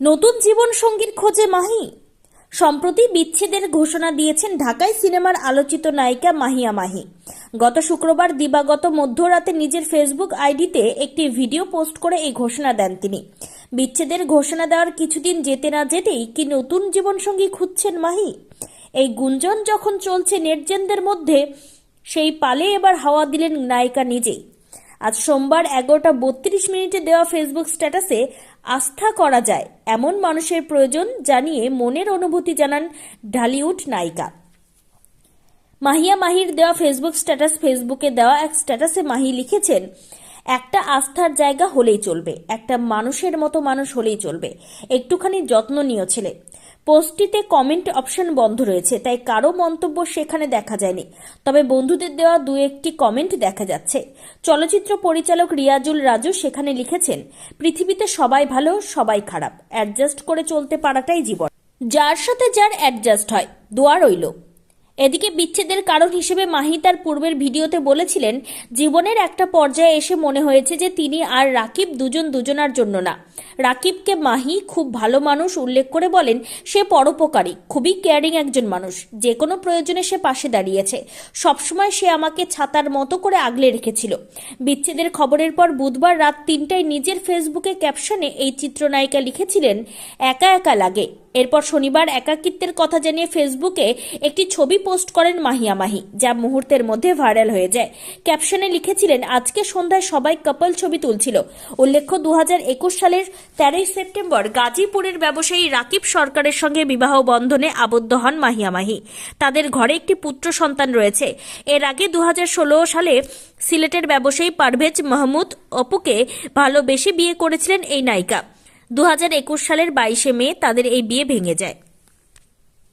নতুন জীবন সঙ্গীর খোঁজে মাহি। সম্প্রতি বিচ্ছেদের ঘোষণা দিয়েছেন ঢাকায় সিনেমার আলোচিত নায়িকা মাহিয়া মাহি। গত শুক্রবার দিবাগত মধ্যরাতে নিজের ফেসবুক আইডিতে একটি ভিডিও পোস্ট করে এই ঘোষণা দেন তিনি। বিচ্ছেদের ঘোষণা দেওয়ার কিছুদিন যেতে না যেতেই কি নতুন জীবনসঙ্গী খুঁজছেন মাহি? এই গুঞ্জন যখন চলছে নেটজেনদের মধ্যে, সেই পালে এবার হাওয়া দিলেন নায়িকা নিজেই। আজ সোমবার এগারোটা বত্রিশ মিনিটে দেওয়া ফেসবুক স্ট্যাটাসে আস্থা করা যায় এমন মানুষের প্রয়োজন জানিয়ে মনের অনুভূতি জানান ঢালিউড নায়িকা। মাহিয়া মাহির দেওয়া ফেসবুক স্ট্যাটাস ফেসবুকে দেওয়া এক স্ট্যাটাসে মাহি লিখেছেন, একটা আস্থার জায়গা হলেই চলবে, একটা মানুষের মতো মানুষ হলেই চলবে। একটুখানি যত্ন নিও ছেলে। পোস্টটিতে কমেন্ট অপশন বন্ধ রয়েছে, তাই কারও মন্তব্য সেখানে দেখা যায়নি। তবে বন্ধুদের দেওয়া দু একটি কমেন্ট দেখা যাচ্ছে। চলচ্চিত্র পরিচালক রিয়াজুল রাজু সেখানে লিখেছেন, পৃথিবীতে সবাই ভালো, সবাই খারাপ। অ্যাডজাস্ট করে চলতে পারাটাই জীবন। যার সাথে যার অ্যাডজাস্ট হয়, দোয়া রইল। এদিকে বিচ্ছেদের কারণ হিসেবে মাহি তার পূর্বের ভিডিওতে বলেছিলেন, জীবনের একটা পর্যায়ে এসে মনে হয়েছে যে তিনি আর রাকিব দুজন দুজনার জন্য না। রাকিবকে মাহি খুব ভালো মানুষ উল্লেখ করে বলেন, সে পরোপকারী, খুবই কেয়ারিং একজন মানুষ, যে কোনো প্রয়োজনে সে পাশে দাঁড়িয়েছে। সবসময় সে আমাকে ছাতার মতো করে আগলে রেখেছিল। বিচ্ছেদের খবরের পর বুধবার রাত তিনটায় নিজের ফেসবুকে ক্যাপশনে এই চিত্রনায়িকা লিখেছিলেন, একা একা লাগে। এরপর শনিবার একাকিত্বের কথা জানিয়ে ফেসবুকে একটি ছবি পোস্ট করেন মাহিয়া মাহি, যা মুহূর্তের মধ্যে ভাইরাল হয়ে যায়। ক্যাপশনে লিখেছিলেন, আজকে সন্ধ্যায় সবাই কাপল ছবি তুলছিল। উল্লেখ্য দু হাজার একুশ সালের তেরোই সেপ্টেম্বর গাজীপুরের ব্যবসায়ী রাকিব সরকারের সঙ্গে বিবাহ বন্ধনে আবদ্ধ হন মাহিয়া মাহি। তাদের ঘরে একটি পুত্র সন্তান রয়েছে। এর আগে দু হাজার ষোলো সালে সিলেটের ব্যবসায়ী পারভেজ মাহমুদ অপুকে ভালোবেসে বিয়ে করেছিলেন এই নায়িকা। দু হাজার একুশ সালের বাইশে মে তাদের এই বিয়ে ভেঙে যায়।